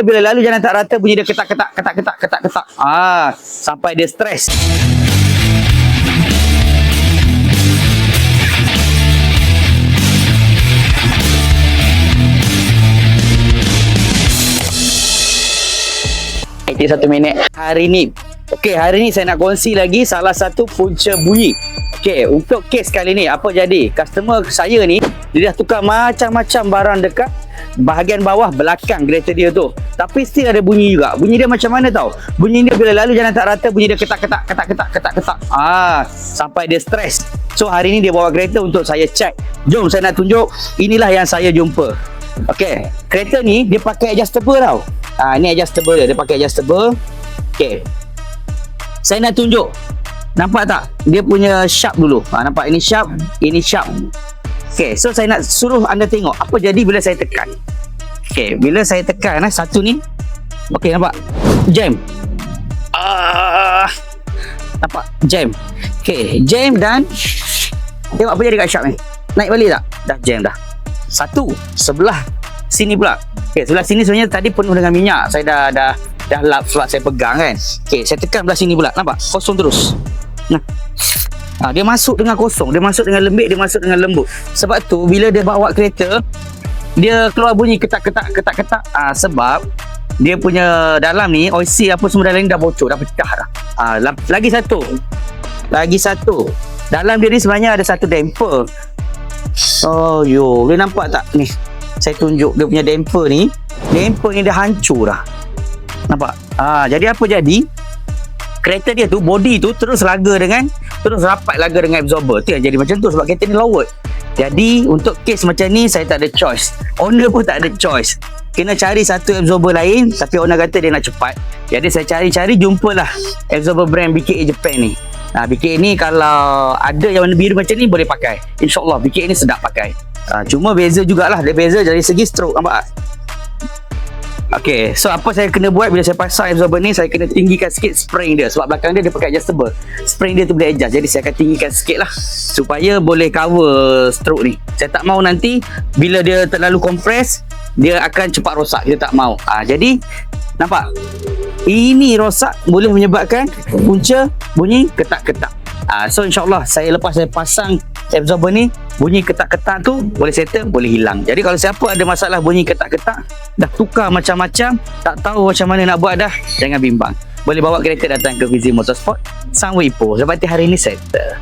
Bila lalu jalan tak rata bunyi dia ketak-ketak ketak-ketak ketak-ketak. Ah, sampai dia stres. Itu satu minit hari ni. Okey, hari ni saya nak kongsi lagi salah satu punca bunyi. Okey, untuk kes kali ni apa jadi? Customer saya ni dia dah tukar macam-macam barang dekat bahagian bawah belakang kereta dia tu. Tapi still ada bunyi juga. Bunyi dia macam mana tau? Bunyi dia bila lalu jalan tak rata bunyi dia ketak-ketak ketak-ketak ketak-ketak. Ah, sampai dia stres. So hari ni dia bawa kereta untuk saya check. Jom saya nak tunjuk. Inilah yang saya jumpa. Okey, kereta ni dia pakai adjustable tau. Ah, ni adjustable dia. Dia pakai adjustable. Okey. Saya nak tunjuk. Nampak tak? Dia punya sharp dulu. Ha, nampak ini sharp, ini sharp. Okey, so saya nak suruh anda tengok apa jadi bila saya tekan. Okey, bila saya tekan eh, satu ni. Okey, nampak? Jam. Ah. Nampak? Jam. Okey, jam dan tengok apa jadi kat sharp ni. Naik balik tak? Dah jam dah. Satu, sebelah sini pula. Okey, sebelah sini sebenarnya tadi penuh dengan minyak. Saya dah dah dah lap sebab saya pegang kan. Okey, saya tekan belah sini pula. Nampak? Kosong terus. Nah. Ha, dia masuk dengan kosong, dia masuk dengan lembik, dia masuk dengan lembut. Sebab tu bila dia bawa kereta, dia keluar bunyi ketak-ketak ketak-ketak ha, sebab dia punya dalam ni seal apa semua dalam ni dah bocor, dah pecah dah. Ha, lagi satu. Lagi satu. Dalam dia ni sebenarnya ada satu damper. Oh yo, boleh nampak tak ni? Saya tunjuk dia punya damper ni. Damper ni dah hancur dah. Nampak? Ah, jadi apa jadi? Kereta dia tu body tu terus laga dengan terus rapat laga dengan absorber. Tu yang jadi macam tu sebab kereta ni lowered. Jadi untuk kes macam ni saya tak ada choice. Owner pun tak ada choice. Kena cari satu absorber lain tapi owner kata dia nak cepat. Jadi saya cari-cari jumpalah absorber brand BKA Japan ni. Nah, BKA ni kalau ada yang warna biru macam ni boleh pakai. InsyaAllah BKA ni sedap pakai. Uh, cuma beza jugalah. Dia beza dari segi stroke. Nampak? Okay, so apa saya kena buat bila saya pasang absorber ni, saya kena tinggikan sikit spring dia. Sebab belakang dia dia pakai adjustable. Spring dia tu boleh adjust. Jadi saya akan tinggikan sikit lah. Supaya boleh cover stroke ni. Saya tak mau nanti, bila dia terlalu kompres, dia akan cepat rosak. Kita tak mau. Ah, jadi, nampak? Ini rosak boleh menyebabkan punca bunyi ketak-ketak. Ah, so insyaAllah saya lepas saya pasang absorber ni bunyi ketak-ketak tu boleh settle boleh hilang. Jadi kalau siapa ada masalah bunyi ketak-ketak dah tukar macam-macam tak tahu macam mana nak buat dah jangan bimbang. Boleh bawa kereta datang ke Fizi Motorsport Sangwa Ipoh sebab hari ni settle